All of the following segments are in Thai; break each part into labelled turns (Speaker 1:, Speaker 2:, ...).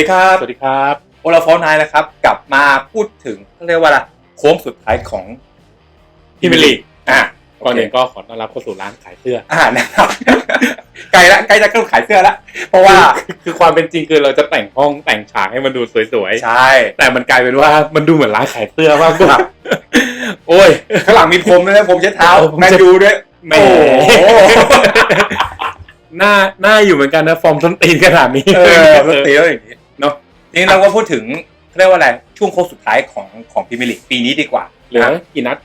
Speaker 1: ดีครับ
Speaker 2: สวัสดีครับ
Speaker 1: โอลาฟอร์นายนะครับ กลับมาพูดถึงเขาเรียกว่าอะไรโค้งสุดท้ายของ
Speaker 2: พิมยร์ลีก
Speaker 1: อะ
Speaker 2: ก่อนอื่นก็ขอต้อนรับเข้าสู่ร้านขายเสื้อ
Speaker 1: อ่านะครับใกล้ละใกล้จะเข้าขายเสื้อละเพราะว่า
Speaker 2: คือคือความเป็นจริงคือเราจะแต่งห้องแต่งฉากให้มันดูสวย
Speaker 1: ใช่
Speaker 2: ๆแต่มันกลายเป็นว่ามันดูเหมือนร้านขายเสื้อมากกว่าโอ้ย
Speaker 1: ข้างหลังมีพรมด้วยนะพรมเช็ดเท้า
Speaker 2: เออพรม
Speaker 1: แมน
Speaker 2: เช็ด
Speaker 1: ยูด้วย
Speaker 2: แหม
Speaker 1: โอ้โห
Speaker 2: หน้าหน้าอยู่เหมือนกันนะฟอร์มส้นตีนขนาดนี้
Speaker 1: เออปกติแล้วอย่างนี้เนาะทีนี้เราก็พูดถึงเขาเรียกว่าอะไรช่วงโค้งสุดท้ายของของพรีเมียร์ลีกปีนี้ดีกว่า
Speaker 2: เหลือ
Speaker 1: นะ
Speaker 2: กี่นัด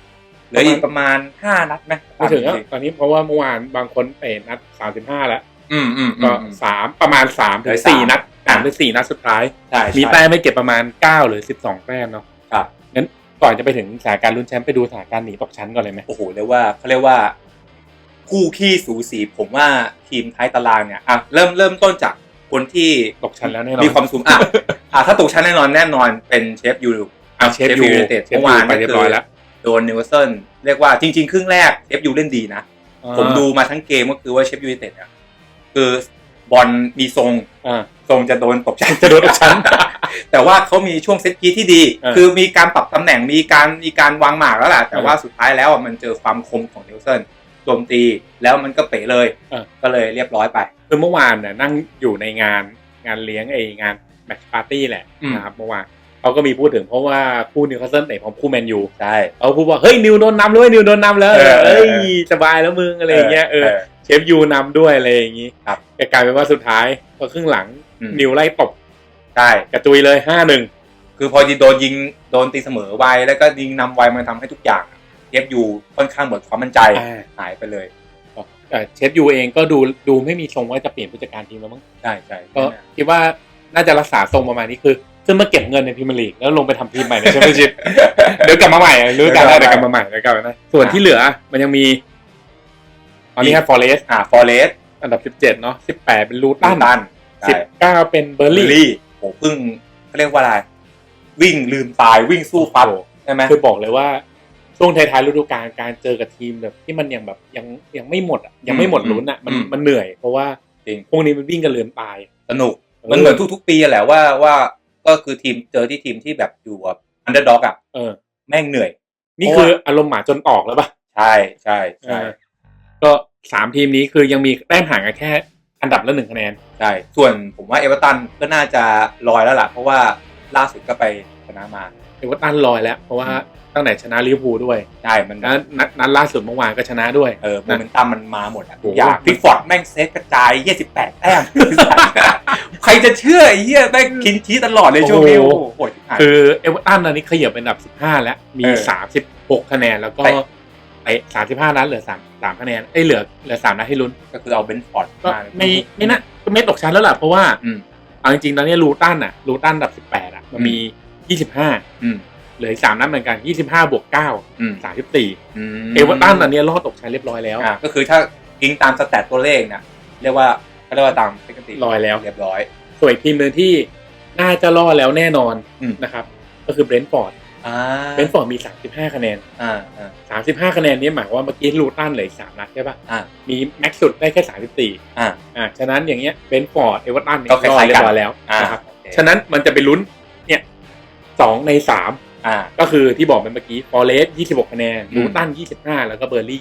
Speaker 1: เหลืออีกประมาณห้านัดไหม
Speaker 2: ไม่ถึงอะตอนนี้เพราะว่าเมื่อวานบางคนเตะนัดสามสิบห้าแล้ว
Speaker 1: อืมอืมอื
Speaker 2: ก็
Speaker 1: มอืม
Speaker 2: สามประมาณสามถึ
Speaker 1: เหลื
Speaker 2: ง
Speaker 1: อ
Speaker 2: สี่
Speaker 1: สาม
Speaker 2: นัดสามถึงสี่นัดสุดท้าย
Speaker 1: ใช่
Speaker 2: มี
Speaker 1: ใช่
Speaker 2: แต้มไม่เก็บประมาณเก้าหรือสิบสองแต้มเนาะ
Speaker 1: ครับ
Speaker 2: งั้นก่อนจะไปถึงสถานการณ์ลุ้นแชมป์ไปดูสถานการณ์หนีตกชั้นก่อนเลยไหม
Speaker 1: โอ้โหเรียกว่าเขาเรียกว่าคู่ขี้สูสีผมว่าทีมท้ายตารางเนี่ยอะเริ่มเริ่มต้นจาก คนที่
Speaker 2: ตกชั้นแล้วแน่นอน
Speaker 1: มีความสูงอะอะถ้าตกชั้นแน่นอนแน่นอนเป็นเชฟยู
Speaker 2: อะเชฟยู
Speaker 1: ยูเต็ด
Speaker 2: เชฟ
Speaker 1: เมื่อ
Speaker 2: ยู
Speaker 1: วาน
Speaker 2: ไปเรียบร้อยแล้ว
Speaker 1: โดนนิวเซนเรียกว่าจริง ๆ ครึ่งแรกเชฟยูเล่นดีนะ ผมดูมาทั้งเกมก็คือว่าเชฟยูเต็ดเนี่ยคือบอลมีทรง
Speaker 2: อ่า
Speaker 1: ทรงจะโดนตกชั้น
Speaker 2: จะโดนตกชั้น
Speaker 1: แต่ว่าเขามีช่วงเซตพีซที่ดี
Speaker 2: เออ
Speaker 1: คือมีการปรับตำแหน่งมีการมีการวางหมากแล้วแหละแต่
Speaker 2: เออ
Speaker 1: ว่าสุดท้ายแล้วอะมันเจอความคมของนิวเซน โจมตีแล้วมันก็เป๋เลย
Speaker 2: เออ
Speaker 1: ก็เลยเรียบร้อยไป
Speaker 2: คือเมื่อวานเนี่ยนั่งอยู่ในงานงานเลี้ยงไองานแมตช์ปาร์ตี้แหละ
Speaker 1: อืม
Speaker 2: นะครับเมื่อวานเขาก็มีพูดถึงเพราะว่าคู่นิวคาสเซิลเตะพร้อมคู่แมนยู
Speaker 1: ใช่
Speaker 2: เขาพูดว่าเฮ้ยนิวโดนนำแล้วเว้ยนิวโดนนำแล้ว
Speaker 1: เออเออ
Speaker 2: เอ้ยสบายแล้วมึงอะไรอย่างเงี้ยเออ เชฟยูนำด้วยอะไรอย่างงี้
Speaker 1: ครับ
Speaker 2: แต่กลายเป็นว่าสุดท้ายพอครึ่งหลัง
Speaker 1: อืม
Speaker 2: นิวไล่ตบ
Speaker 1: ใช่
Speaker 2: กระจุยเลยห้าหนึ่ง
Speaker 1: คือพอโดนยิงโดนตีเสมอไวแล้วก็ยิงนำไวมันทำให้ทุกอย่างเอ ฟยูค่อนข้างหมดความมั่นใจหายไปเลย
Speaker 2: แต่เชฟยูเองก็ดูดูไม่มีทรงว่าจะเปลี่ยนผู้จัดการทีมแล้วมั้ง
Speaker 1: ใช่ใช่
Speaker 2: ก็คิดว่าน่าจะรักษาทรงประมาณนี้คือขึ้นมาเก็บเงินในพรีเมียร์ลีกแล้วลงไปทำทีมใหม่ในแชมเปี้ยนชิพเดี๋ยวกลับมาใหม่รู้กันแล้วเดี๋ยวกลับมาใหม่เดี๋ยวกลับมาใหม่ส่วนที่เหลือมันยังมีตอนนี้ครับฟอเรส
Speaker 1: อ่าฟอเรส
Speaker 2: อันดับสิบเจ็ดเนาะสิบแปดเป็นลู
Speaker 1: ตั
Speaker 2: ตั
Speaker 1: น
Speaker 2: น
Speaker 1: ตัน
Speaker 2: สิบเก้าเป็นเบอร์
Speaker 1: ลิ
Speaker 2: ลี่
Speaker 1: ลี่โหเพิ่งเขาเรียกว่าอะไรวิ่งลืมตายวิ่งสู้ฟัด
Speaker 2: โอ้โห
Speaker 1: ใช่ไหม
Speaker 2: คือบอกเลยว่า ช่วงท้ายๆฤดูกาลการเจอกับทีมแบบที่มันยังแบบยังยังไม่หมดอะยังไม่หมดลุ้นอะมันมันเหนื่อยเพราะว่า
Speaker 1: จริง
Speaker 2: พวกนี้มันวิ่งกันลืมตาย
Speaker 1: สนุกมันเหมือนทุก ๆ ปีอะแหละว่าว่าก็คือทีมเจอที่ทีมที่แบบอยู่แบบอันเดอร์ด็อกอะ
Speaker 2: เออ
Speaker 1: แม่งเหนื่อย
Speaker 2: นี่
Speaker 1: เพราะ
Speaker 2: คือ
Speaker 1: ว่า
Speaker 2: อารมณ์หมาจนออกแล้วป่ะ
Speaker 1: ใช่ใช่ใช่
Speaker 2: เออก็สามทีมนี้คือยังมีแต้มห่างกันแค่อันดับละหนึ่งคะแนน
Speaker 1: ใช่ส่วนผมว่าเอเวอร์ตันก็น่าจะลอยแล้วล่ะเพราะว่าล่าสุดก็ไปชนะมา
Speaker 2: เอเวอร์ตันลอยแล้วเพราะว่าตั้งแต่ชนะลิเวอร์พูลด้วย
Speaker 1: ใช่ มัน
Speaker 2: นัดนัดนัดล่าสุดเมื่อวานก็ชนะด้วย
Speaker 1: เออโมเมนตัมมันมาหมดอะทุก
Speaker 2: โอ้โห
Speaker 1: อย่างพิกฟอร์ดแม่งเซฟกระจาย 28 แต้ม ใครจะเชื่อไอ้เหี้ยแม่งคินชี้ตลอดเลยช่วงนี้โอ้โหโหดชิบหาย
Speaker 2: คือเอเวอร์ตันตอนนี้ขยับเป็นอันดับ 15 แล้ว มี
Speaker 1: เออ
Speaker 2: 36 คะแนนแล้วก็
Speaker 1: ไป
Speaker 2: ไอ้35นัดเหลือ3 3คะแนนเอ้ยเหลือเหลือ3นัดให้ลุ้น
Speaker 1: ก็คือเอาเบนฟอร์ด
Speaker 2: ก็
Speaker 1: มา
Speaker 2: ไม่ไม่น่าก็ไม่ตกชั้นแล้วล่ะเพราะว่า
Speaker 1: อืม
Speaker 2: เอาจริงๆตอนนี้ลูตันอะลูตันอันดับ18อะมันมี 25
Speaker 1: อืม
Speaker 2: เหลืออีก3นัดเหมือนกัน25บวก9
Speaker 1: อืม
Speaker 2: 34
Speaker 1: อืม
Speaker 2: เอเวอร์ตันตอนนี้รอดตกชั้นเรียบร้อยแล้ว
Speaker 1: อ่าก็คือถ้ากิงตามสแตทตัวเลขเนี่ยเรียกว่าเขาเรียกว่าตามปกติ
Speaker 2: ลอยแล้ว
Speaker 1: เรียบร้อย
Speaker 2: ส่วนอีกทีมหนึ่งที่น่าจะรอดแล้วแน่นอน
Speaker 1: อืม
Speaker 2: นะครับ ก็คือเบรนท์ฟอร์ด
Speaker 1: อ่า
Speaker 2: เบรนท์ฟอร์ดมี35คะแนน
Speaker 1: อ่าอ่า
Speaker 2: 35คะแนนนี้หมายความว่าเมื่อกี้ลูตันเหลืออกสามนัดใช่ปะ
Speaker 1: อ่า
Speaker 2: มีแม็กซ์สุดได้แค่34
Speaker 1: อ่า
Speaker 2: อ่าฉะนั้นอย่างเงี้ยเบรนท์ฟอร์ดเอเวอร์ตันเนี่ย
Speaker 1: ก็คล้ายๆ
Speaker 2: รอดเรียบร้อยแล้ว
Speaker 1: อ่า
Speaker 2: นะครับ
Speaker 1: โอเค
Speaker 2: ฉะนั้นมันจะไปลุ้นเนี่ย สองในสาม
Speaker 1: อ่า
Speaker 2: ก็คือที่บอกไปเมื่อกี้ฟอเรส26 คะแนน
Speaker 1: อืม
Speaker 2: ลูตัน 25 แล้วก็เบอร์ลี่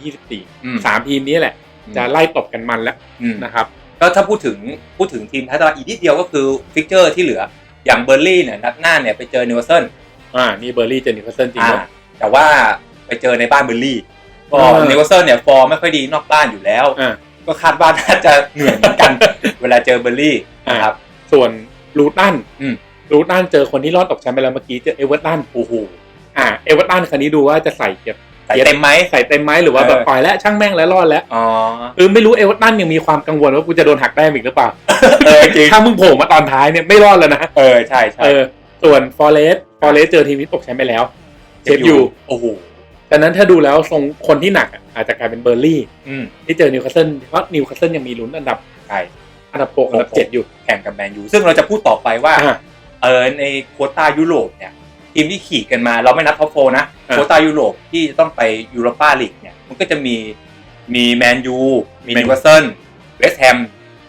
Speaker 1: อืม
Speaker 2: 24 สามทีมนี้แหละ จะไล่ตบกันมันแล้ว
Speaker 1: อืม
Speaker 2: นะครับ
Speaker 1: ก็ถ้าพูดถึงพูดถึงทีมท้ายตารางอีกนิดเดียวก็คือฟิกเจอร์ที่เหลืออย่างเบอร์ลี่เนี่ยนัดหน้าเนี่ยไปเจอนิวเซน
Speaker 2: อ่า นี่เบอร์ลี่เจอนิวคาสเซิลจริง
Speaker 1: อ่า
Speaker 2: ด้วย
Speaker 1: แต่ว่าไปเจอในบ้านเบอร์ลี่ก็
Speaker 2: อ่านิ
Speaker 1: นิวเซนเนี่ยฟอร์มไม่ค่อยดีนอกบ้านอยู่แล้ว
Speaker 2: อ่า
Speaker 1: ก็คาดว่าน่าจะเหนื่อยเหมือนกัน เวลาเจอเบอร์ลี่นะครับ
Speaker 2: ส่วนลูตัน
Speaker 1: อืม
Speaker 2: ลูตันเจอคนที่รอดตกชั้นไปแล้วเมื่อกี้เจอเอเวอร์ตัน
Speaker 1: โอ้โห
Speaker 2: อ่าเอเวอร์ตันคันนี้ดูว่าจะใส่เก็บ
Speaker 1: ใส่เต็มไหม
Speaker 2: ใส่เต็มไหมหรือว่าแบบ
Speaker 1: เออ
Speaker 2: ปล่อยแล้วช่างแม่งแล้วรอดแล้ว
Speaker 1: อ๋อ
Speaker 2: คือไม่รู้เอเวอร์ตันยังมีความกังวลว่ากูจะโดนหักแต้มอีกหรือเปล่า
Speaker 1: เออจริง
Speaker 2: ถ้ามึงโผล่มาตอนท้ายเนี่ยไม่รอดแล้วนะ
Speaker 1: เออใช่ใช่
Speaker 2: เออส่วนฟอเรสฟอเรสเจอทีมที่ตกชั้นไปแล้วเชฟยู
Speaker 1: โอ้โห
Speaker 2: ดังนั้นถ้าดูแล้วทรงคนที่หนักอะอาจจะกลายเป็นเบอร์ลี่
Speaker 1: อืม
Speaker 2: ที่เจอนิวคาสเซิลเพราะนิวคาสเซิลยังมีลุ้นอันดับ
Speaker 1: ใช่
Speaker 2: อันดับหกอันดับเจ็ดอยู่
Speaker 1: แข่งกับแมนยูซึ่งเราจะพูดต่อไปว่า
Speaker 2: อ่า
Speaker 1: เออในโควต้ายุโรปเนี่ยทีมที่ขี่กันมาเราไม่นับท็อปโฟนะ
Speaker 2: อ่า
Speaker 1: โควต้ายุโรปที่จะต้องไปยูโรปาลีกเนี่ยมันก็จะมีมีแมนยูมีนิวคาสเซิลเวสต์แฮม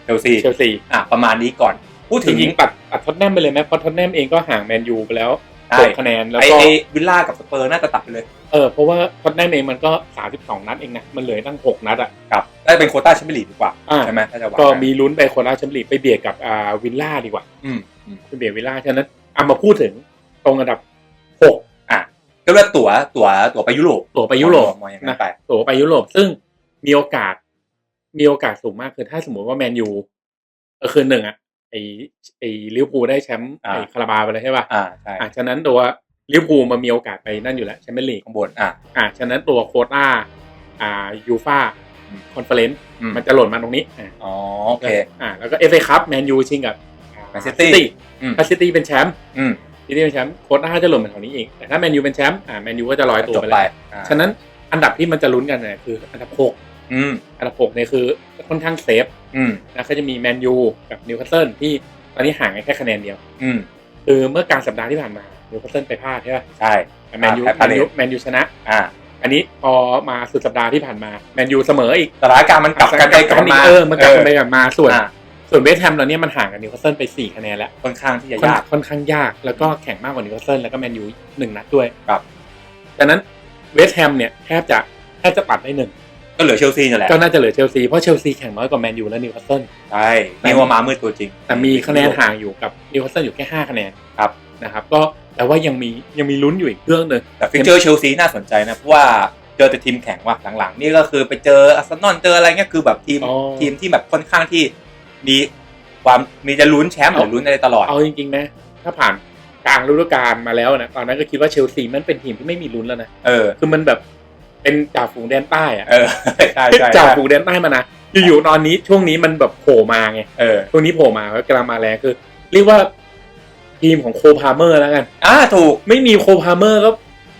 Speaker 1: เชลซี
Speaker 2: เชลซี
Speaker 1: อะประมาณนี้ก่อน พูด
Speaker 2: ถึ
Speaker 1: ถึ
Speaker 2: ง
Speaker 1: ง
Speaker 2: ยิงตัดตัดท็อตแนมไปเลยไหมเพราะท็อตแนมเองก็ห่างแมนยูไปแล้ว
Speaker 1: ใช่
Speaker 2: หกคะแนนแล้ว
Speaker 1: ไอ
Speaker 2: ก็
Speaker 1: ไอวิลล่ากับสเปอร์น่าจะตัดไปเลย
Speaker 2: เออเพราะว่าท็อตแนมเองมันก็สามสิบสองนัดเองนะมันเหลือตั้งหกนัดอะ
Speaker 1: กับน่าจะเป็นโควต้าแชมเปี้ยนลีกดีกว่า
Speaker 2: อ่า
Speaker 1: ใช่ไหมถ้าจะว่า
Speaker 2: ก็มีลุ้นไปโคนราชแชมเปี้ยนลีกไปเบียดกับอ่าวิลล่าดีกว่า
Speaker 1: อืม อืม
Speaker 2: ไปเบียดวิลล่าฉะนั้นเอามาพูดถึงตรงอันดับหก
Speaker 1: อะก็เรียกว่าตั๋วตั๋วตั๋วไปยุโรป
Speaker 2: ตั๋วไปยุโรป
Speaker 1: มองอย่างนั้นไป
Speaker 2: ตั๋วไปยุโรปซึ่งมีโอกาส มีโอกาสสูงมากคือถ้าสมมติว่าแมนยูเออคืนหนึ่งอะไอไอลิเวอร์พูลได้แชมป์ไอคาราบาวไปแล้วใช่ป่ะ
Speaker 1: อ่าใช่
Speaker 2: อะฉะนั้นตัวลิเวอร์พูลมันมีโอกาสไปนั่นอยู่แล้วแชมเปี้ยนลีก
Speaker 1: ข้างบนอะ
Speaker 2: อะฉะนั้นตัวโควต้าอ่ายูฟา
Speaker 1: อืม
Speaker 2: คอนเฟอเรนซ์
Speaker 1: อืม
Speaker 2: มันจะหล่นมาตรงนี้อะ
Speaker 1: อ๋อโอเค
Speaker 2: อ่าแล้วก็เอฟเอคัพแมนยูชิงกับ
Speaker 1: Man City อืม
Speaker 2: ถ้าซิตี้เป็นแชมป์
Speaker 1: อืม
Speaker 2: ซิตี้เป็นแชมป์โค้ต้าจะหล่นมาแถวนี้เองแต่ถ้าแมนยูเป็นแชมป์อ่าแมนยูก็จะลอยตัว
Speaker 1: จบ
Speaker 2: ไป
Speaker 1: ไป
Speaker 2: เลย
Speaker 1: อ่า
Speaker 2: ฉะนั้นอันดับที่มันจะลุ้นกันเนี่ยคืออันดับหก
Speaker 1: อืม
Speaker 2: อันดับหกเนี่ยคือค่อนข้างเซฟ
Speaker 1: อืม
Speaker 2: นะก็จะมีแมนยูกับนิวคาสเซิลที่ตอนนี้ห่างกันแค่คะแนนเดียว
Speaker 1: อืม
Speaker 2: คือเมื่อกลางสัปดาห์ที่ผ่านมานิวคาสเซิลไปพลาดใช่ไหม
Speaker 1: ใช่
Speaker 2: แมนยู
Speaker 1: แพ้
Speaker 2: แม
Speaker 1: พานเล
Speaker 2: ยู
Speaker 1: ท
Speaker 2: แมนยูชนะ
Speaker 1: อ่า
Speaker 2: อันนี้พอมาสุดสัปดาห์ที่ผ่านมาแมนยูเสมออีก
Speaker 1: สถานการณ์มันกลับกันไปกลับมา
Speaker 2: เออมันกลับกันไปกลับมาส่วน
Speaker 1: อ่า
Speaker 2: ส่วนเวสต์แฮมเราเนี่ยมันห่างกับนิวคาสเซิลไปสี่คะแนนแล้ว
Speaker 1: ค่อนข้างที่จะ
Speaker 2: ค่อน
Speaker 1: ยาก
Speaker 2: ค่อนข้างยาก แล้วก็แข่งมากกว่านิวคาสเซิลแล้วก็แมนยูหนึ่งนัดด้วย
Speaker 1: ครับ
Speaker 2: ดังนั้นเวสต์แฮมเนี่ยแทบจะแทบจะตัดได้หนึ่ง
Speaker 1: ก็เหลือเชลซีนั่นแหละ
Speaker 2: ก็น่าจะเหลือเชลซีเพราะเชลซีแข่งน้อยกว่าแมนยูและนิวคาสเซิล
Speaker 1: ใช่นี่ว่ามามืดตัวจริง
Speaker 2: แต่มีคะแนนห่างอยู่กับนิวคาสเซิลอยู่แค่ห้าคะแนน
Speaker 1: ครับ
Speaker 2: นะครับก็แต่ว่ายังมียังมีลุ้นอยู่อีกเรื่องหนึ่ง
Speaker 1: แต่ฟิกเจอร์เชลซีน่าสนใจนะเพราะว่าเจอแต่ทีมแข่งว่ะหลังๆ นี่ก็คือไปเจออาร์เซนอลเจออะไรเงี้ยคือแบบทีม
Speaker 2: อ๋อ
Speaker 1: ทีมที่แบบค่อนข้างที่ มีความมีจะลุ้นแชมป์หรือลุ้นอะไรตลอด
Speaker 2: เอาจริงๆนะ ถ้าผ่านกลางฤดูกาลมาแล้วนะตอนนั้นก็คิดว่าเชลซีมันเป็นทีมที่ไม่มีลุ้นแล้วนะ
Speaker 1: เออ
Speaker 2: คือมันแบบเป็นจ่าฝูงแดนใต้อะ
Speaker 1: เออใช่ใช่
Speaker 2: จ่า
Speaker 1: ใช่
Speaker 2: ฝูงแดนใต้มานะอยู่ๆตอนนี้ช่วงนี้มันแบบโผล่มาไง
Speaker 1: เออ
Speaker 2: ช่วงนี้โผล่มาก็กำลังมาแรงคือ เรียกว่าทีมของโคพาเมอร์แล้วกัน
Speaker 1: อ่าถูก
Speaker 2: ไม่มีโคพาเมอร์ก็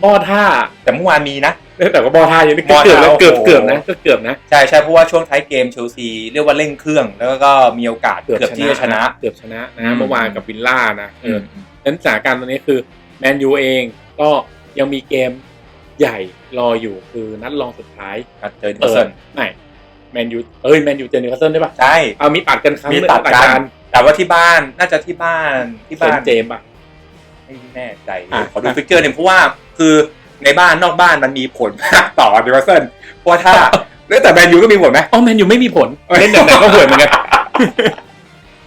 Speaker 2: บอท่า
Speaker 1: แต่เมื่อวานมีนะ
Speaker 2: แต่ก็บอท่าอยู่นี่
Speaker 1: บอ
Speaker 2: เกือบ
Speaker 1: ท่า
Speaker 2: แล้วเกือบ
Speaker 1: โอ้โห
Speaker 2: เกือบนะก็เกือบนะ
Speaker 1: ใช่ใช่เพราะว่าช่วงท้ายเกมเชลซีเรียกว่าเร่งเครื่องแล้วก็มีโอกาสเกือบที่จะชนะ
Speaker 2: เกือบชนะ
Speaker 1: อื
Speaker 2: นะ
Speaker 1: ม
Speaker 2: เมื่อวานกับวิลล่านะเอ
Speaker 1: อื
Speaker 2: อ
Speaker 1: มอืม
Speaker 2: นั้นสถานการณ์ตอนนี้คือแมนยูเองก็ยังมีเกมใหญ่รออยู่คือนัดรองสุดท้าย
Speaker 1: อะเจอนิวคาสเซิล
Speaker 2: ไม่แมนยูเอ้ยแมนยูเจอนิวคาสเซิลได้ปะ
Speaker 1: ใช่
Speaker 2: เอามีตัดกันครั้ง
Speaker 1: มีตัดกัน
Speaker 2: ราย
Speaker 1: แต่ว่าที่บ้านน่าจะที่บ้านที่
Speaker 2: เซ
Speaker 1: บ้าน
Speaker 2: นเจมส์ป่ะ
Speaker 1: ไม่แน่ใจ
Speaker 2: อะ
Speaker 1: ขอดูฟิกเจอร์หนึ่งเพราะว่าคือในบ้านนอกบ้านมันมีผลมากต่อนิวคาสเซิลเพราะว่าถ้าเรื่องแต่แมนยูก็มีผลไหม
Speaker 2: อ๋อแมนยูไม่มีผล เล่นแบบไหนก็ห่วยเหมือนกัน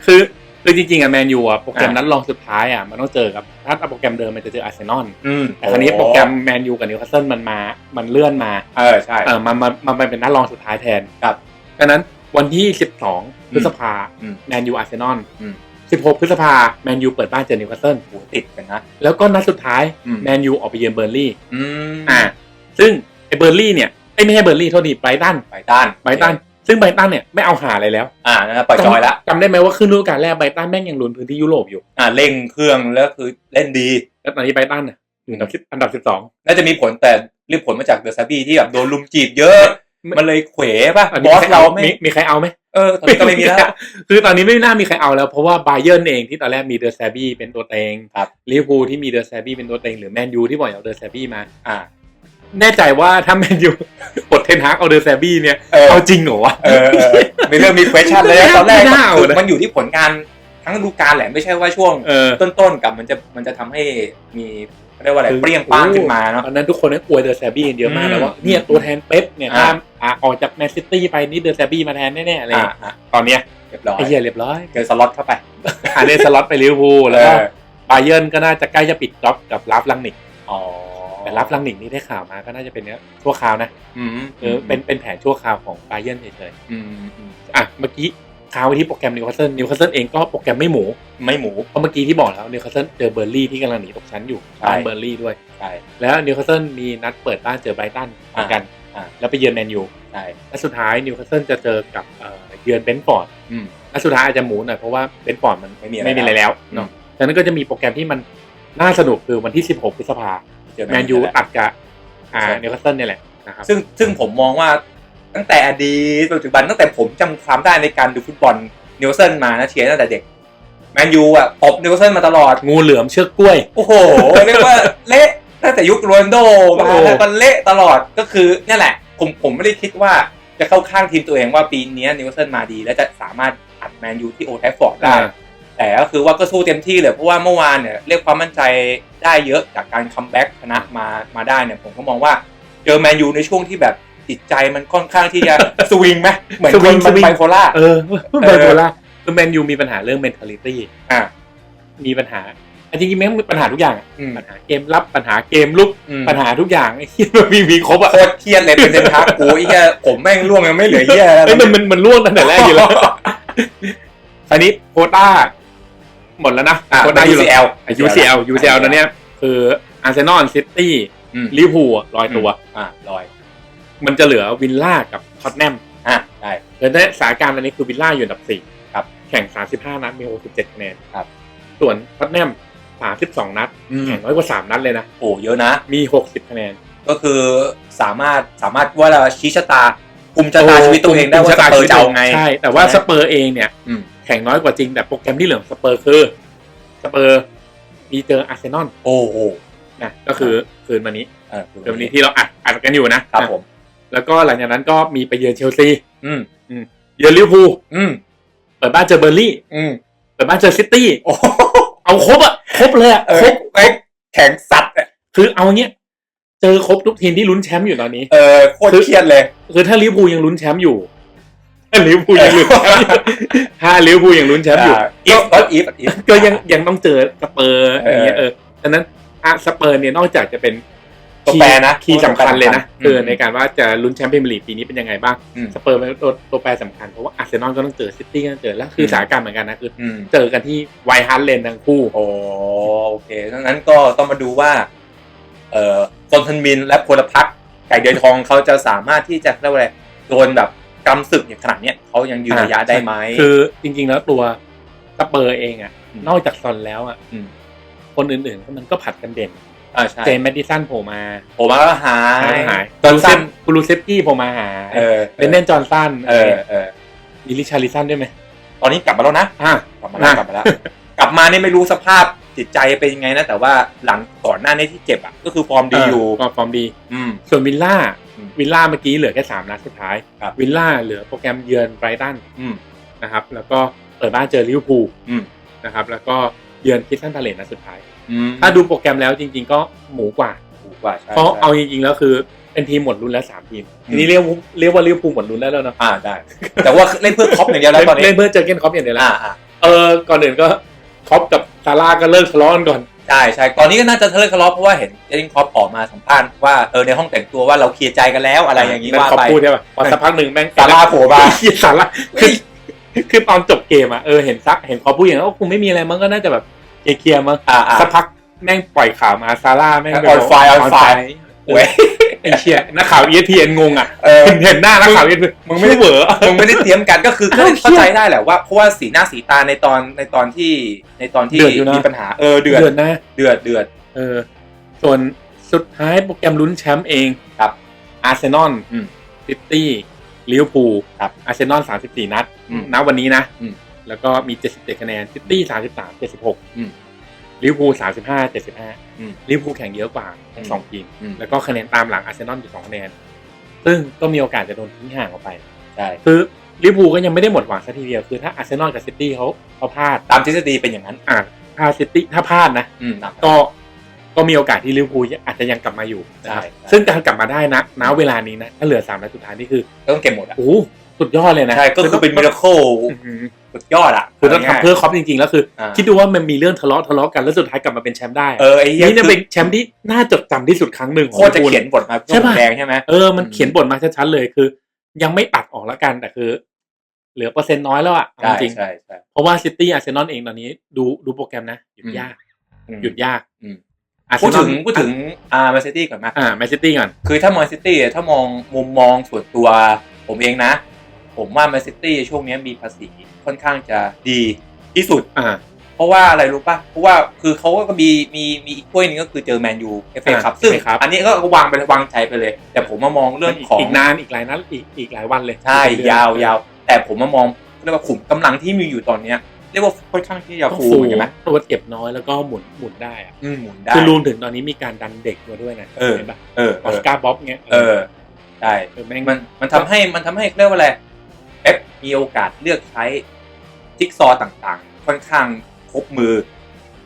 Speaker 2: คือคือจริงๆอะแมนยูอะโปรแกรม
Speaker 1: อะ
Speaker 2: นัดรองสุดท้ายอะมันต้องเจอกับถ้าโปรแกรมเดิมมันจะเจออาร์เซนอล
Speaker 1: อืม
Speaker 2: แต่คราวนี้โปรแกรมแมนยูกับนิวคาสเซิลมันมา มันเลื่อนมา
Speaker 1: เออใช่
Speaker 2: เออมันมันมันเป็นนัดรองสุดท้ายแทน
Speaker 1: ครับ
Speaker 2: ดังนั้นวันที่ 12 พฤษภา
Speaker 1: อืม
Speaker 2: แมนยูอาร์เซนอล
Speaker 1: อืม
Speaker 2: 16 พฤษภาแมนยูเปิดบ้านเจอนิวคาสเซิล
Speaker 1: โหติดกันนะ
Speaker 2: แล้วก็นัดสุดท้าย
Speaker 1: อืม
Speaker 2: แมนยูออกไปเยือนเบอร์ลี่
Speaker 1: อืม
Speaker 2: อ่า ซึ่งไอ้เบอร์ลี่เนี่ยไอ้ยไม่ใช่เบอร์ลี่โทษทีไบรตัน
Speaker 1: ไปต้าน
Speaker 2: ไบรตันซึ่งไบรตันเนี่ยไม่เอาหาอะไรแล้ว
Speaker 1: อ่านะปล่อยจอยละ
Speaker 2: จำได้ไหมว่าขึ้นฤดูกาลแรกไบรตันแม่งยังลุ้นพื้นที่ยุโรปอยู่
Speaker 1: อ่าเร่งเครื่องแล้วคือเล่นดี
Speaker 2: แล้วตอนนี้ไบรตันน่ะอยู่อันดับสิบอันดับสิบสอง
Speaker 1: น่าจะมีผลแต่รีบผลมาจากเดอะซาบี้ที่แบบโดนลุมจีบเยอะ
Speaker 2: ไม่
Speaker 1: มันเลยเขวป่ะบอสเราไม่
Speaker 2: มีใครเอาไหม
Speaker 1: เออตอนนี้ก็ไม่มีแล้ว
Speaker 2: คือตอนนี้ไม่น่ามีใครเอาแล้ว เพราะว่าบาเยิร์นเองที่ตอนแรกมีเดอร์แซบี้เป็นตัวเต็ง
Speaker 1: ครับ
Speaker 2: ลิเวอร์พูลที่มีเดอร์แซบี้เป็นตัวเต็งหรือแมนยูที่บอกอยากเอาเดอร์แซบี้มา
Speaker 1: อ่า
Speaker 2: แน่ใจว่าถ้าแมนยูกดเทนฮากเอาเดอร์แซบี้เนี่ย
Speaker 1: เออ
Speaker 2: เอาจริงเหรอวะ
Speaker 1: เออเออมีเรื่องมี question เลยนะตอนแรก
Speaker 2: ไม่น่าเอา
Speaker 1: คือ
Speaker 2: นะ
Speaker 1: มันอยู่ที่ผลงานทั้งฤดูกาลแหละไม่ใช่ว่าช่วง
Speaker 2: เออ
Speaker 1: ต้นๆกับมันจะมันจะทำให้มี เรียกว่าอะไรเปรี้ยงป้างขึ้นมาเนาะ
Speaker 2: ตอนนั้นทุกคนก็อวยเดอร์แซบี้กันเยอะมาก
Speaker 1: อืม
Speaker 2: แล้วว่าเนี่ยตัวแทนเป๊ปเนี่ย
Speaker 1: อ่า
Speaker 2: ถ้าอะออกจากแมนซิตี้ไปนี่เดอร์แซบี้มาแทนแน่ๆอะไรอ
Speaker 1: อ่า
Speaker 2: ย่างเงี้ย
Speaker 1: อ่า
Speaker 2: ตอนเนี้ย
Speaker 1: เรียบร้อย
Speaker 2: ไอ้เหี้ยเรียบร้อย
Speaker 1: เจอสล็อตเข้าไป
Speaker 2: อันนี้สล็อตไปลิเวอร์พูลแล้วก็
Speaker 1: เออ
Speaker 2: บาเยิร์นก็น่าจะใกล้จะปิดจ็อบกับลาฟลังนิก
Speaker 1: อ๋อ
Speaker 2: แต่ลาฟลังนิกนี่ได้ข่าวมาก็น่าจะเป็นเนี้ยชั่วคราวนะ
Speaker 1: อืม
Speaker 2: เออเป็นเป็นแผนชั่วคราวของบาเยิร์นเฉย
Speaker 1: อืมอืม
Speaker 2: ๆอะเมื่อกี้ ข่าวไปที่โปรแกรมนิวคาสเซิลนิวคาสเซิลเองก็โปรแกรมไม่หมู
Speaker 1: ไม่หมู
Speaker 2: เพราะเมื่อกี้ที่บอกแล้วนิวคาสเซิลเจอเบอร์ลี่ที่กำลังหนีตกชั้นอยู่
Speaker 1: ใช่
Speaker 2: บ้านเบอร์ลี่ด้วย
Speaker 1: ใช่
Speaker 2: แล้วนิวคาสเซิลมีนัดเปิดบ้านเจอไบรตันเหมือนกัน
Speaker 1: อ่า
Speaker 2: แล้วไปเยือนแมนยู
Speaker 1: ใช่
Speaker 2: และสุดท้ายนิวคาสเซิลจะเจอกับเอ่อเยือนเบนฟอร์ด
Speaker 1: อืม
Speaker 2: และสุดท้ายอาจจะหมูหน่อยเพราะว่าเบนฟอร์ดมัน
Speaker 1: ไม่มีอะไร
Speaker 2: ไม่มีอะไรแล้วเนาะฉะนั้นก็จะมีโปรแกรมที่มันน่าสนุกคือวันที่ 16พฤษภา
Speaker 1: เจอ
Speaker 2: แมนยู
Speaker 1: แหละ
Speaker 2: ตัดกับอ่า
Speaker 1: ใช่
Speaker 2: นิวคาสเซิลเนี่ยแหละนะครับ
Speaker 1: ซึ่งซึ่งผมมองว่า ตั้งแต่อดีตจนปัจจุบันตั้งแต่ผมจำความได้ในการดูฟุตบอลนิวเซนมานะเชียร์ตั้งแต่เด็กแมนยูอะตบนิวเซนมาตลอด
Speaker 2: งูเหลือมเชือกกล้วย
Speaker 1: โอ้โหเรียกว่าเละตั้งแต่ยุคโรนลโดมา
Speaker 2: โอ้
Speaker 1: แล้วก็เละตลอดก็คือนี่แหละ ผมผมไม่ได้คิดว่าจะเข้าข้างทีมตัวเองว่าปีนี้นิวเซนมาดี แล้วจะสามารถอัดแมนยูที่โอแทฟฟอร์ดได้
Speaker 2: อ่า
Speaker 1: ผแต่ก็คือว่าก็สู้เต็มที่เลยเพราะว่าเมื่อวานเนี่ยเรียกความมั่นใจได้เยอะจากการคัมแบ็กชนะมามาได้เนี่ยผมก็มองว่าเจอแมนยูในช่วงที่แบบ จิตใจมันค่อนข้างที่จะสวิงไหมเหมือน
Speaker 2: ส
Speaker 1: ค
Speaker 2: วิ
Speaker 1: น
Speaker 2: ง
Speaker 1: มัน
Speaker 2: สวิง
Speaker 1: ไบโพล่า
Speaker 2: เออไบโพล่าคือแมนยูมีปัญหาเรื่อง mentality
Speaker 1: อะ
Speaker 2: มีปัญหาอะจริงๆแม่งมีปัญหาทุกอย่างอะ
Speaker 1: อืม
Speaker 2: ปัญหาเกมรับปัญหาเกมลุก
Speaker 1: อืม
Speaker 2: ปัญหาทุกอย่างไอ้ที่มันมีมีครบอะ
Speaker 1: โคตรเครียดเลยเป็นเซนทักกูไอ้แค่ผมแม่งร่วงยังไม่เหลือเหี้ยแล้ว
Speaker 2: เอ้ยมันมันมันล่วงตั้งแต่แรกอยู่แล้วคราวนี้โควต้าหมดแล้วนะ
Speaker 1: อะ
Speaker 2: โควต้า
Speaker 1: เป็น UCL
Speaker 2: UCL UCL ตอนเนี้ยคืออาร์เซนอลซิตี้
Speaker 1: อืม
Speaker 2: ลิเวอร์พูลลอยตัว
Speaker 1: อะลอย
Speaker 2: มันจะเหลือวิลล่ากับท็อตแนม
Speaker 1: อะได้
Speaker 2: แล้วในสถานการณ์ตอนนี้คือวิลล่าอยู่อันดับสี่
Speaker 1: ครับ
Speaker 2: แข่ง 35 นัดมี 67คะแนน
Speaker 1: ครับ
Speaker 2: ส่วนท็อตแนม32 นัด
Speaker 1: อืม
Speaker 2: แข่งน้อยกว่า 3 นัดเลยนะ
Speaker 1: โอ้เยอะนะ
Speaker 2: มี 60คะแนน
Speaker 1: ก็คือสามารถสามารถว่าเราชี้ชะตากลุ่มชะตาชีวิตตัวเองได้ว่าสเปอร์จะเอาไง
Speaker 2: ใช่ แต่ว่า
Speaker 1: ใช่ไหม
Speaker 2: สเปอร์เองเนี่ย
Speaker 1: อืม
Speaker 2: แข่งน้อยกว่าจริง แต่โปรแกรมที่เหลือของสเปอร์คือสเปอร์มีเจออาร์เซนอล
Speaker 1: โอ้โห
Speaker 2: นะก็คือคืนวันนี้
Speaker 1: เออ
Speaker 2: คืนวันนี้ที่เราอัดอัดกันอยู่นะครับ
Speaker 1: ผม
Speaker 2: แล้วก็หลังจากนั้นก็มีไปเยือนเชลซี
Speaker 1: อืม
Speaker 2: เยือนลิเวอร์พูล
Speaker 1: อืม
Speaker 2: เปิดบ้านเจอเบอร์ลี่
Speaker 1: อืม
Speaker 2: เปิดบ้านเจอซิตี้
Speaker 1: โอ้โห
Speaker 2: เอาครบอะครบเลยอะ
Speaker 1: เอ
Speaker 2: คร
Speaker 1: อบแม่งแข็งสัตว์อะ
Speaker 2: คือเอาเงี้ยเจอครบทุกทีมที่ลุ้นแชมป์อยู่ตอนนี้
Speaker 1: เออโคตรเครียดเลย
Speaker 2: คือถ้าลิเวอร์พูลยังลุ้นแชมป์อยู่ถ้าลิเวอร์พูลยังลุ้นแชมป์อยู่ถ้าลิเวอร์พูลยังลุ้นแชมป์อยู่
Speaker 1: อีฟก็อีฟอีฟ
Speaker 2: ก็ยังยังต้องเจอสเปอร์
Speaker 1: เอออ
Speaker 2: อย่างเงี้ยเออดังนั้นอะสเปอร์เนี่ยนอกจากจะเป็น
Speaker 1: ตัวแปรนะ
Speaker 2: คีย์สำคัญเลยนะ
Speaker 1: อืม
Speaker 2: คือในการว่าจะลุ้นแชมป์พรีเมียร์ลีกปีนี้เป็นยังไงบ้าง
Speaker 1: อืม
Speaker 2: สเปอร์เป็นตัวตัวแปรสำคัญเพราะว่าอาร์เซนอลก็ต้องเจอซิตี้ก็ต้องเจอแล้วคือสถานการณ์เหมือนกันนะคือ
Speaker 1: อืม
Speaker 2: เจอกันที่ไวท์ฮาร์ดเลนทั้งคู่
Speaker 1: โอ้โอเคดังนั้นก็ต้องมาดูว่าเอ่อฟอนทันมินและพลพักไก่เดือยทองเขาจะสามารถที่จะเรียกว่าอะไรโดนแบบกำศึกอย่างขนาดเนี้ยเขายังยืนระยะได้ไหม
Speaker 2: คือจริง ๆ แล้วตัวสเปอร์เองอะ
Speaker 1: อืม
Speaker 2: นอกจากซอนแล้วอะ
Speaker 1: อืม
Speaker 2: คนอื่นๆก็มันก็ผัดกันเด่น
Speaker 1: อ่าใช่
Speaker 2: เจมส์แมดดิสันโผล่มา
Speaker 1: ผมว่าก็หา
Speaker 2: หายยหาย
Speaker 1: จอห์นสัน
Speaker 2: กูรูเซฟกี้โผล่มาหา
Speaker 1: เออ
Speaker 2: เบนเดนจอห์นสัน
Speaker 1: เออเออ
Speaker 2: มีลิชาริสันด้วยไหม
Speaker 1: ตอนนี้กลับมาแล้วนะ
Speaker 2: อะ
Speaker 1: กลับมาแล้ว
Speaker 2: อะ
Speaker 1: กลับมาแล้วกลับมานี่ไม่รู้สภาพจิตใจเป็นยังไงนะแต่ว่าหลังก่อนหน้านี้ที่เจ็บอะก็คือฟอร์มดีอยู่
Speaker 2: ฟอร์มดี
Speaker 1: อืม
Speaker 2: ส่วนวิลล่า
Speaker 1: อืม
Speaker 2: วิลล่าเมื่อกี้เหลือแค่สามนัดสุดท้าย
Speaker 1: ครับ
Speaker 2: วิลล่าเหลือโปรแกรมเยือนไบรตัน
Speaker 1: อืม
Speaker 2: นะครับ แล้วก็เปิดบ้านเจอลิเวอร์พูล
Speaker 1: อืม
Speaker 2: นะครับ แล้วก็เยือนคริสตันพาเลตนัดสุดท้าย
Speaker 1: อืม
Speaker 2: ถ้าดูโปรแกรมแล้วจริง ๆ ก็หมูกว่า
Speaker 1: ถูกกว่าใช่
Speaker 2: เพราะ
Speaker 1: ใช่
Speaker 2: เอาจริงๆแล้วคือเป็นทีมหมดรุ่นแล้วสามทีม
Speaker 1: อืม
Speaker 2: ทีนี้เรียกว่าเรียกว่าลิเวอร์พูลหมดรุ่นแล้วแล้วเนาะ
Speaker 1: อ่าได้ แต่ว่าเล่นเพื่อครอปอย่างเดียวแล้วตอนนี้
Speaker 2: เล่นเพื่อเจอเกนคอปอย่างเดียวแล้ว
Speaker 1: อ่าอ่า
Speaker 2: เออก่อนอื่นก็คอปกับซาร่าก็เลิกทะเลาะกันก่อน
Speaker 1: ใช่ใช่ตอนนี้ก็น่าจะทะเลาะทะเลาะเพราะว่าเห็นเอริงครอปออกมาสัมภาษณ์ว่าเออในห้องแต่งตัวว่าเราเคลียร์ใจกันแล้วอะไรอย่างนี้
Speaker 2: นี้
Speaker 1: ว่า
Speaker 2: เขา
Speaker 1: ไป
Speaker 2: พูดใช่ป่ะพอสักพักหนึ่งแม่ง
Speaker 1: ซาร่าโผล่มา
Speaker 2: เหี้ยสาระคือคือตอนจบเกมอะเออเห็นซักเห็นเขาพูดอย่างนั้นว่าคงไม่มีอะไรมั้งก็น่าจะแบบ เคลียร์ๆมั้ง
Speaker 1: อ่าอ่า
Speaker 2: สักพักแม่งปล่อยข่าวมาซาร่าแม่ง
Speaker 1: On fire on fire เว้ย
Speaker 2: ไอ้เชี่ยนักข่าว ESPN งงอะ
Speaker 1: เออ
Speaker 2: เห็นเห็นหน้านักข่าว ESPN
Speaker 1: มึงไม่ได้
Speaker 2: เหวอ
Speaker 1: มึงไม่ได้เตรียมกันก็คือก็
Speaker 2: อ้าว
Speaker 1: เข้าใจได้แหละว่าเพราะว่าสีหน้าสีตาในตอนในตอนที่ในตอนที่
Speaker 2: เดือดอยู่นะ
Speaker 1: มีปัญหาเออเดือด
Speaker 2: เดือดนะ
Speaker 1: เดือดเดือด
Speaker 2: เออส่วนสุดท้ายโปรแกรมลุ้นแชมป์เอง
Speaker 1: ครับ
Speaker 2: อาร์เซนอล
Speaker 1: อืม
Speaker 2: ซิตี้ลิเวอร์พูล
Speaker 1: ครับ
Speaker 2: อาร์เซนอลสามสิบสี่นัด
Speaker 1: อืม
Speaker 2: ณวันนี้นะ
Speaker 1: อืม
Speaker 2: แล้วก็มีเจ็ดสิบเจ็ดคะแนนซิตี้สามสิบสามเจ็ดสิบหก
Speaker 1: อืม
Speaker 2: ลิเวอร์พูลสามสิบห้าเจ็ดสิบห้า
Speaker 1: อืม
Speaker 2: ลิเวอร์พูลแข่งเยอะกว่าทั้งสองทีม
Speaker 1: อืม
Speaker 2: แล้วก็คะแนนตามหลังอาร์เซนอลอยู่สองคะแนน ซึ่งก็มีโอกาสจะโดนทิ้งห่างออกไป
Speaker 1: ใช่
Speaker 2: คือลิเวอร์พูลก็ยังไม่ได้หมดหวังสักทีเดียว คือถ้าอาร์เซนอลกับซิตี้เขาเขาพลาด
Speaker 1: ตามทฤษฎีเป็นอย่างนั้น
Speaker 2: อ่าถ้าซิตี้ถ้าพลาดนะ
Speaker 1: อืมครับ
Speaker 2: ก็ก็มีโอกาสที่ลิเวอร์พูลอาจจะยังกลับมาอยู่นะครับ
Speaker 1: ใช่ใช่
Speaker 2: ซึ่งการกลับมาได้นะณเวลานี้นะถ้าเหลือสามนัดสุดท้ายนี่คือ
Speaker 1: ต้องเก็บหมดอะ
Speaker 2: โอ้โหสุดยอดเลยนะ
Speaker 1: ใช่ก็คือเป็นมิราเคิล
Speaker 2: อื้อหือ
Speaker 1: สุดยอดอะ
Speaker 2: คือต้องทำเพื่อครอปจริงๆแล้วคือ
Speaker 1: อ่า
Speaker 2: คิดดูว่ามันมีเรื่องทะเลาะทะเลาะกันแล้วสุดท้ายกลับมาเป็นแชมป์ได้
Speaker 1: เออไอ้เหี้ย
Speaker 2: นี่เนี่ยเป็นแชมป์ที่น่าจดจำที่สุดครั้งหนึ่งของ
Speaker 1: โคตรจะเขียนบทมา
Speaker 2: ใช่ปะ
Speaker 1: แดงใช่ไหม
Speaker 2: เออมันเขียนบทมาชัดๆเลยคือ ยังไม่ตัดออกแล้วกันแต่คือ เหลือเปอร์เซ็นต์น้อยแล้วอะเอา
Speaker 1: ใช่
Speaker 2: จริง
Speaker 1: ใช่ใช่
Speaker 2: เพราะว่าซิตี้อาร์เซนอลเองตอนนี้ดูดูโปรแกรมนะหยุด
Speaker 1: อืม
Speaker 2: ยาก
Speaker 1: อืม
Speaker 2: หยุดยาก
Speaker 1: อืม
Speaker 2: อาร์เซ
Speaker 1: พูด
Speaker 2: นอ
Speaker 1: ถึ
Speaker 2: ล
Speaker 1: งพูดถึงอาร์มาซิตี้ก่อนไหม
Speaker 2: อ่าแมนซิตี้ก่อน
Speaker 1: คือถ้ามองซิตี้ถ้ามองมุมมองส่วนตัวผมเองนะ ผมว่าแมนซิตี้ช่วงนี้มีภาษี ค่อนข้างจะดีที่สุด
Speaker 2: อ่า
Speaker 1: เพราะว่าอะไรรู้ป่ะ เพราะว่าคือเขาก็มีมีมีอีกถ้วยหนึงก็คือเจอแมนยูเอฟเอ
Speaker 2: อ่า
Speaker 1: ครับซึ่ง
Speaker 2: FA ครับ
Speaker 1: อันนี้ก็วางไปวางใจไปเลย แต่ผมมามองเรื่องของ
Speaker 2: อีกนานอีกหลายนัดอีกอีกหลายวันเลย
Speaker 1: ใช่
Speaker 2: อีกเดือน
Speaker 1: ยาวยาวแต่ผมมามองเรียกว่าขุมกำลังที่มีอยู่ตอนเนี้ยเรียกว่าค่อนข้างที่จะ
Speaker 2: ก็
Speaker 1: ฟู
Speaker 2: ฟู
Speaker 1: เหมือนกันไหม
Speaker 2: ตัวเจ็บน้อยแล้วก็หมุนหมุนได้อะ
Speaker 1: อืมหมุนได้
Speaker 2: คือรวมถึงตอนนี้มีการดันเด็กมาด้วยนะ
Speaker 1: เออ
Speaker 2: เห็นปะ
Speaker 1: เออ
Speaker 2: อ
Speaker 1: เอ
Speaker 2: อ
Speaker 1: อ
Speaker 2: สการ์บ๊อบเงี้ย
Speaker 1: เออได้
Speaker 2: เออแม่ง
Speaker 1: มันมันทำให้มันทำให้เรียกว่าอะไรเป๊ปมีโอกาสเลือกใช้ จิ๊กซอว์ต่างๆ ค่อนข้างครบมือ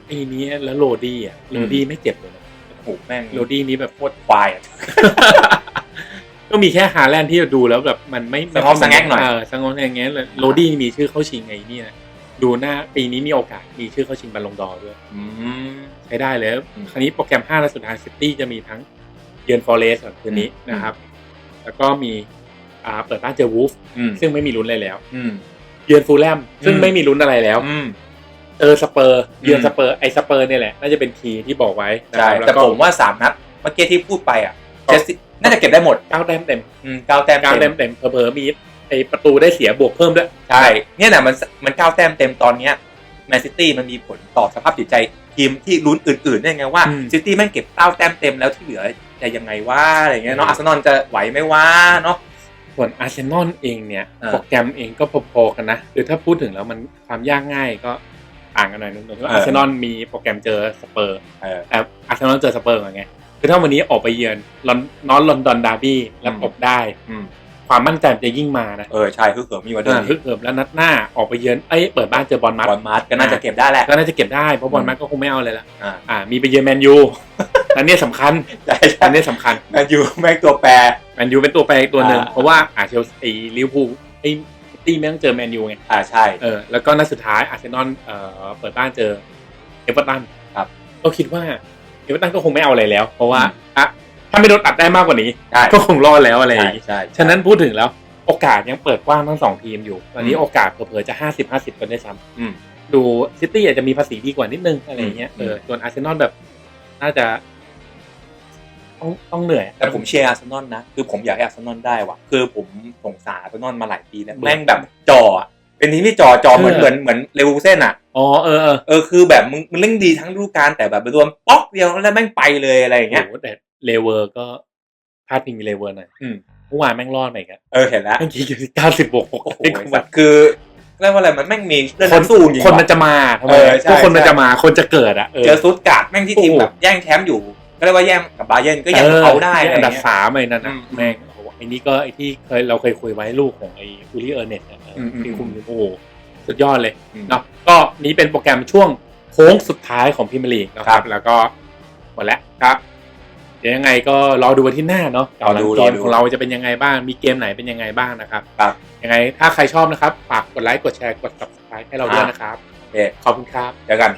Speaker 2: ปีนี้แล้วโรดี้อะโรดี้ไม่เจ็บเลยนะ
Speaker 1: โอ้โหแม่ง
Speaker 2: โรดี้นี้แบบ
Speaker 1: โคตรควายอะ
Speaker 2: ก็มีแค่ฮาแลนด์ที่ดูแล้วแบบมันไม่
Speaker 1: สงบสงแงกหน่อย
Speaker 2: เออสงบสงแงกเลยโรดี้มีชื่อเข้าชิงไงนี่นะดูหน้าปีนี้มีโอกาสมีชื่อเข้าชิงบัลลงดอร์ด้วย
Speaker 1: อืม
Speaker 2: ใช้ได้เลย
Speaker 1: อืม
Speaker 2: คราวนี้โปรแกรม 5 และสุดท้ายซิตี้จะมีทั้งเยือนฟอเรสต์คืนนี้
Speaker 1: อืม
Speaker 2: นะครับ แล้วก็มีอ่าเปิดบ้านเจอวูฟ
Speaker 1: อืม
Speaker 2: ซึ่งไม่มีลุ้นอะไรแล้ว
Speaker 1: อืม
Speaker 2: เยือนฟูลแลมซึ่ง
Speaker 1: อืม
Speaker 2: ไม่มีลุ้นอะไรแล้ว
Speaker 1: อืม
Speaker 2: เจอสเปอร์เยือน
Speaker 1: อืม
Speaker 2: สเปอร์ไอสเปอร์เนี่ยแหละน่าจะเป็นคีย์ที่บอกไว้นะ
Speaker 1: ใช่
Speaker 2: ครับ
Speaker 1: แต่
Speaker 2: แล้วก็
Speaker 1: ผมว่าสามนัดเมื่อกี้ที่พูดไปอะเจสซี่น่าจะเก็บได้หมด
Speaker 2: เก้าแต้มเต็ม
Speaker 1: อืมเก้าแต้ม
Speaker 2: เก้า
Speaker 1: เต็
Speaker 2: แต้
Speaker 1: ม
Speaker 2: มเต็มเผลอๆมีไอประตูได้เสียบวกเพิ่มด้วย
Speaker 1: ใช่เนี่ยนะมันมันเก้าแต้มเต็มตอนเนี้ยแมนซิตี้มันมีผลต่อสภาพจิตใจทีมที่ลุ้นอื่นๆได้ไงว่า
Speaker 2: อืม
Speaker 1: ซิตี้แม่งเก็บเก้าแต้มเต็มแล้วที่เหลือจะยังไงว่าอะไรเงี้ยเนาะอาร์เซนอลจะไหวไหมว่าเนาะ
Speaker 2: ส่วนอาร์เซนอลเองเนี่ย
Speaker 1: เออ
Speaker 2: โปรแกรมเองก็พอๆกันนะคือถ้าพูดถึงแล้วมันความยากง่ายก็ต่างกันหน่อยนึงตรงที่ว่า
Speaker 1: เออ
Speaker 2: อาร์เซนอลมีโปรแกรมเจอสเปอร์
Speaker 1: เออ
Speaker 2: แต่อาร์เซนอลเจอสเปอร์ก่อนไงคือถ้าวันนี้ออกไปเยือนลอนนอนลอนดอนดาร์บี้แล้ว
Speaker 1: อืม
Speaker 2: ตบได้
Speaker 1: อืม
Speaker 2: ความมั่นใจมันจะยิ่งมานะ
Speaker 1: เออใช่คือเขิมมีกว่าเดิม
Speaker 2: อ่าฮึกเหิมแล้วนัดหน้าออกไปเยือนเอ้ยเปิดบ้านเจอบอลมัด
Speaker 1: บอลมาร์ก็น่าจะเก็บได้แหละ
Speaker 2: ก็น่าจะเก็บได้เพราะบอลมัดก็คงไม่เอาเลยละ
Speaker 1: อ่า
Speaker 2: อ่ามีไปเยือนแมนยูอันนี้สำคัญ
Speaker 1: ใช่
Speaker 2: อั
Speaker 1: ใช่
Speaker 2: นนี้สำคัญ
Speaker 1: แมนยูแม่งตัวแปร
Speaker 2: แมนยูเป็นตัวแปรอีกตัวหนึ่ง
Speaker 1: อ่า
Speaker 2: เพราะว่าอ่าเชลซีลิเวอร์พูลไอ้ตีไม่ต้องเจอแมนยูไง
Speaker 1: อ่าใช่
Speaker 2: เออแล้วก็นัดสุดท้ายอาร์เซนอลเอ่อเปิดบ้านเจอเอเวอร์ตัน
Speaker 1: ครับ
Speaker 2: ก็คิดว่าเอเวอร์ตันก็คงไม่เอาอะไรแล้ว เพราะว่า
Speaker 1: อืม
Speaker 2: อะถ้าไม่โดนอัดได้มากกว่านี้
Speaker 1: ใช่
Speaker 2: ก็คงรอดแล้วอะไรอ
Speaker 1: ใช่
Speaker 2: ย่างงี้
Speaker 1: ใช่
Speaker 2: ฉะนั้นพูดถึงแล้วโอกาสยังเปิดกว้างทั้งสองทีมอยู่ ตอนนี้
Speaker 1: อืม
Speaker 2: โอกาสเผลอๆจะห้าสิบห้าสิบกันได้วยซ้
Speaker 1: อืมำ
Speaker 2: ดูซิตี้อาจจะมีภาษีดีกว่านิดนึงอะไรอย่างเงี้ย
Speaker 1: อืม
Speaker 2: เออ ส่วนอาร์เซนอลแบบ น่าจะ ต้องต้องเหนื่อย
Speaker 1: แต่ผมเชียร์อาร์เซนอลนะ คือผมอยากให้อาร์เซนอลได้ว่ะ คือผมสงสารอาร์เซนอลมาหลายปีแล้ว
Speaker 2: เบื่อ
Speaker 1: แม่งแบบจออะเป็นทีมที่จอจอเหมือน
Speaker 2: เออ
Speaker 1: เหมือนเหมือนเลวูเซ่นอะ
Speaker 2: อ๋อเออเออ
Speaker 1: เออคือแบบมึงมึงเล่นดีทั้งฤดูกาลแต่แบบไปรวมป๊อกเดียวแล้วแม่งไปเลยอะไรอย่างเงี้ย
Speaker 2: โหแต่เลเวอร์ก็พลาดพิงเลเวอร์หน่อย
Speaker 1: อืม
Speaker 2: เมื่อวานแม่งรอดไปอีกอะ
Speaker 1: เออเห็นแล้ว
Speaker 2: แม่งกี่เก้าสิบบวกหก
Speaker 1: โอ้โห
Speaker 2: ไอ้
Speaker 1: ไอ้
Speaker 2: กู
Speaker 1: สั
Speaker 2: แบ
Speaker 1: ต
Speaker 2: บ
Speaker 1: ว์คือเรียกว่าอะไรมันแม่งมีเรื่อง
Speaker 2: คน
Speaker 1: นักสู้จริง
Speaker 2: คน
Speaker 1: ว่ะ
Speaker 2: มันจะมาทำไม
Speaker 1: เออใช่
Speaker 2: ก็คนมัน
Speaker 1: ใช่
Speaker 2: จะมาคนจะเกิดอะเออ
Speaker 1: เจอซุดการ์ดแม่งที่ทีม
Speaker 2: โอ้โห
Speaker 1: แบบแย่งแชมป์อยู่ ก็เรียกว่าแย่งกับบาเยร์นก็ยังเขาได้อะไรอ
Speaker 2: อั
Speaker 1: ย่าง
Speaker 2: นดับ
Speaker 1: เงี้ย
Speaker 2: สามไอ้นั่นนะ
Speaker 1: อืม
Speaker 2: แม่งโอ้โหไอ้นี่ก็ไอ้ที่เคยเราเคยคุยไว้ลูกของไอ้อูลี่เออร์เน็ตเนี่ยเอออ
Speaker 1: มอืม
Speaker 2: ที่คุมอยู่โอ้โหสุดยอดเลย
Speaker 1: อืม
Speaker 2: เนาะก็นี้เป็นโปรแกรมช่วงโค้งสุดท้ายของพรีเมียร์ลีกนะค
Speaker 1: ครั
Speaker 2: รับ
Speaker 1: บ
Speaker 2: แล้วก็หมดแล้วครับเดี๋ยวยังไงก็รอดูวันที่หน้าเนาะ
Speaker 1: รอดู
Speaker 2: เก
Speaker 1: รอ
Speaker 2: ม
Speaker 1: ดู
Speaker 2: ของเราจะเป็นยังไงบ้างมีเกมไหนเป็นยังไงบ้างนะครับ
Speaker 1: ครับ
Speaker 2: ยังไงถ้าใครชอบนะครับฝากกดไลค์กดแชร์กด subscribe ให้เราด้วยนะครับ
Speaker 1: โอเค
Speaker 2: ขอบคุณครับ
Speaker 1: เจอกัน